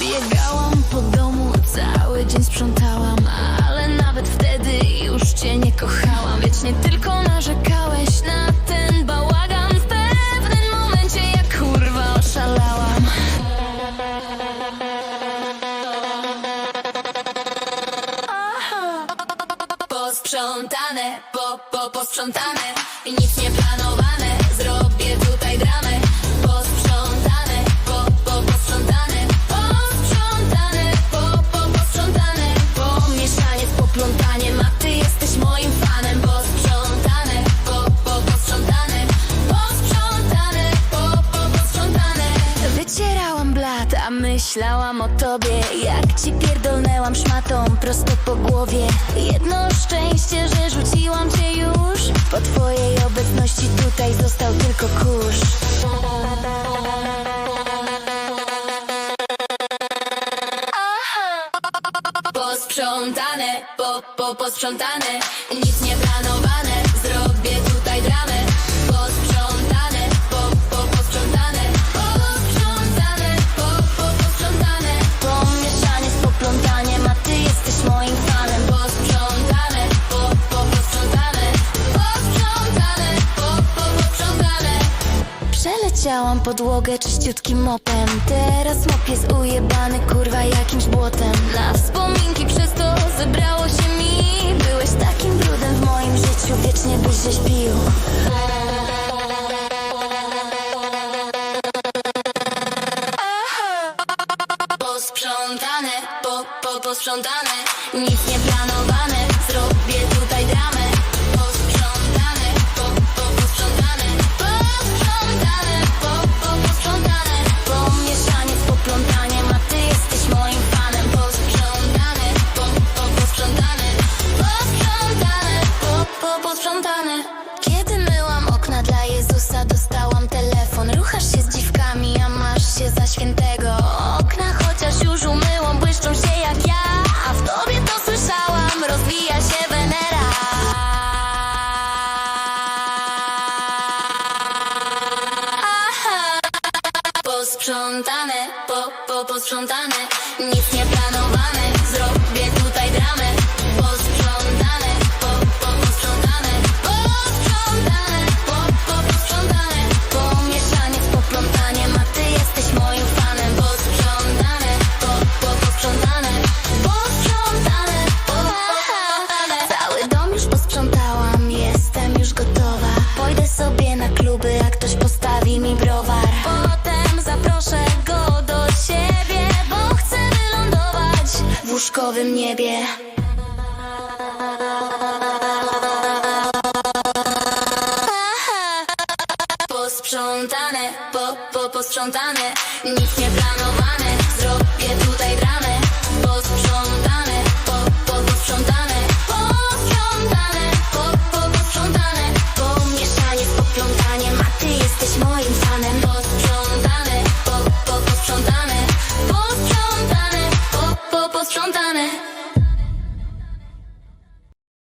Biegałam po domu, cały dzień sprzątałam Ale nawet wtedy już cię nie kochałam. Wiecznie tylko Posprzątane, po, po, posprzątane. Nic nie planowane, myślałam o tobie Jak ci pierdolnęłam szmatą prosto po głowie. Jedno szczęście, że rzuciłam cię już. Po twojej obecności tutaj został tylko kurz. Posprzątane, po, po, posprzątane. Nic nie planowane, Przeleciałam podłogę czyściutkim mopem. Teraz mop jest ujebany kurwa jakimś błotem. Na wspominki przez to zebrało się mi. Byłeś takim brudem w moim życiu Wiecznie byś żeś pił Posprzątane, po, po, posprzątane. Nic nie planowane, zrobię tutaj Posprzątane, po, po, posprzątane. Nic nie planowane, w łóżkowym niebie. Posprzątane, po, po, posprzątane. Nic nie planowane,